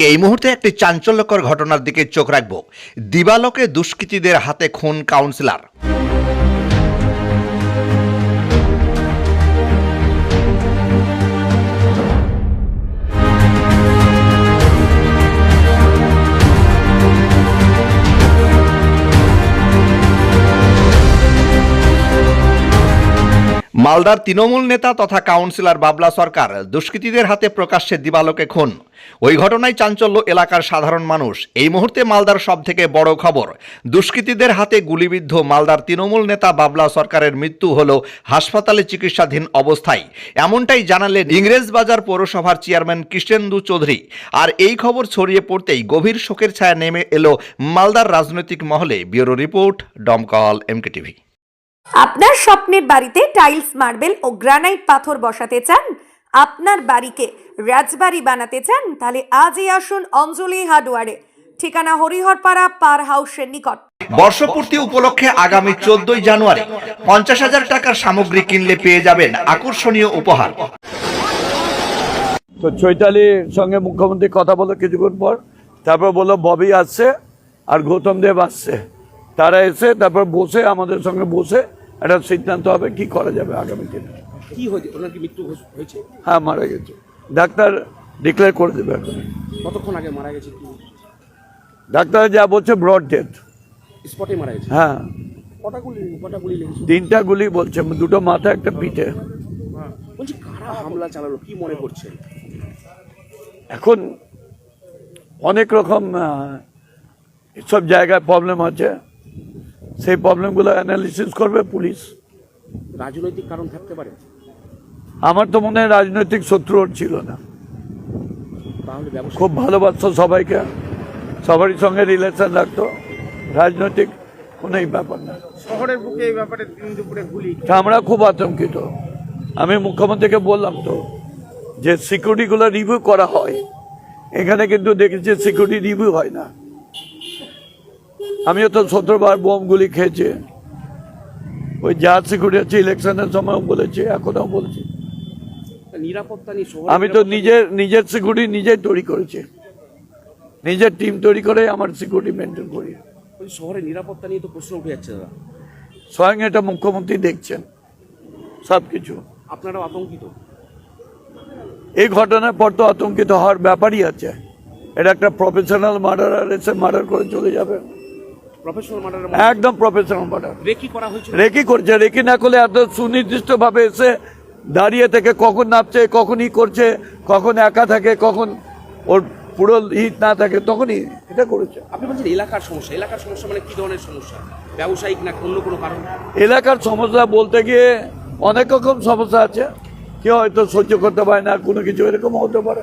এই মুহূর্তে একটি চাঞ্চল্যকর ঘটনার দিকে চোখ রাখব। দিবালকে দুষ্কৃতীদের হাতে খুন কাউন্সিলর। মালদার তৃণমূল নেতা তথা কাউন্সিলর বাবলা সরকার দুষ্কৃতীদের হাতে প্রকাশ্যে দিবালোকে খুন। ওই ঘটনায় চাঞ্চল্য এলাকার সাধারণ মানুষ। এই মুহূর্তে মালদার সব থেকে বড় খবর, দুষ্কৃতীদের হাতে গুলিবিদ্ধ মালদার তৃণমূল নেতা বাবলা সরকারের মৃত্যু হল হাসপাতালে চিকিৎসাধীন অবস্থায়। এমনটাই জানালেন ইংরেজবাজার পৌরসভার চেয়ারম্যান কৃষ্ণেন্দু চৌধুরী। আর এই খবর ছড়িয়ে পড়তেই গভীর শোকের ছায়া নেমে এলো মালদার রাজনৈতিক মহলে। Bureau report Domkal MK TV আপনার স্বপ্নের বাড়িতে টাইলস মার্বেল ও গ্রানাইট পাথর বসাতে চান? আপনার বাড়িকে রাজবাড়ি বানাতে চান? তাহলে আজই আসুন অঞ্জলি হার্ডওয়ারে। ঠিকানা হরিহরপাড়া পার হাউসের নিকট। বর্ষপূর্তি উপলক্ষে আগামী চোদ্দই জানুয়ারি পঞ্চাশ হাজার টাকার সামগ্রী কিনলে পেয়ে যাবেন আকর্ষণীয় উপহার। তো চৈতালির সঙ্গে মুখ্যমন্ত্রী কথা বলো কিছুক্ষণ পর তারপর বলল ববি আসছে আর গৌতম দেব আসছে। তারা এসে তারপর বসে আমাদের সঙ্গে বসে একটা সিদ্ধান্ত হবে কি করা যাবে আগামী দিনে। কি হয়েছে? ওনার কি মৃত্যু হয়েছে? হ্যাঁ মারা গেছে। ডাক্তার ডিক্লেয়ার করে দেবে এখন কতক্ষণ আগে মারা গেছে ডাক্তার যা বলছে ব্রড ডেথ স্পটে মারা গেছে? হ্যাঁ। কটা গুলি কটা গুলি লেগেছে? তিনটা গুলি বলছে দুটো মাথা একটা পিঠে। বলছি কারা হামলা চালালো? কি মনে করছেন? এখন অনেক রকম সব জায়গায় প্রবলেম আছে। সেই প্রবলেমগুলো অ্যানালিসিস করবে পুলিশ। রাজনৈতিক কারণ থাকতে পারে? আমার তো মনে হয় রাজনৈতিক শত্রু ছিল না। খুব ভালোবাসতো সবাইকে। সবারই সঙ্গে রিলেশন রাখতো। রাজনৈতিক কোনো এই ব্যাপার না। শহরের বুকে এই ব্যাপারে দিন দুপুরে গুলি। আমরা খুব আতঙ্কিত। আমি মুখ্যমন্ত্রীকে বললাম তো যে সিকিউরিটিগুলো রিভিউ করা হয়। এখানে কিন্তু দেখেছি সিকিউরিটি রিভিউ হয় না। আমিও তো সতেরোবার বোমগুলি খেয়েছি। ওই যা সিকিউরিটি আছে ইলেকশনের সময় বলেছি এখনও বলছি। নিরাপত্তা আমি তো নিজের নিজের সিকিউরিটি নিজেই তৈরি করেছি। নিজের টিম তৈরি করে আমার সিকিউরিটি মেনটেন করি। শহরের নিরাপত্তা নিয়ে তো প্রশ্ন উঠে যাচ্ছে দাদা। স্বয়ং এটা মুখ্যমন্ত্রী দেখছেন সব কিছু। আপনারাও আতঙ্কিত? এই ঘটনার পর তো আতঙ্কিত হওয়ার ব্যাপারই আছে। এটা একটা প্রফেশনাল মার্ডারার এসে মার্ডার করে চলে যাবে। একদম প্রফেশনাল মার্ডার রেকি করা হয়েছিল? রেকি করছে রেকি না করলে এত সুনির্দিষ্ট ভাবে এসে দাঁড়িয়ে থেকে কখন নামছে কখন ই করছে কখন একা থাকে কখন ওর পুরো হিট না থাকে তখনই এটা করেছে। আপনি বলছেন এলাকার সমস্যা। এলাকার সমস্যা মানে কি ধরনের সমস্যা? ব্যবসায়িক না অন্য কোনো কারণ? এলাকার সমস্যা বলতে গিয়ে অনেক রকম সমস্যা আছে। কেউ হয়তো সহ্য করতে পারে না কোনো কিছু এরকম হতে পারে।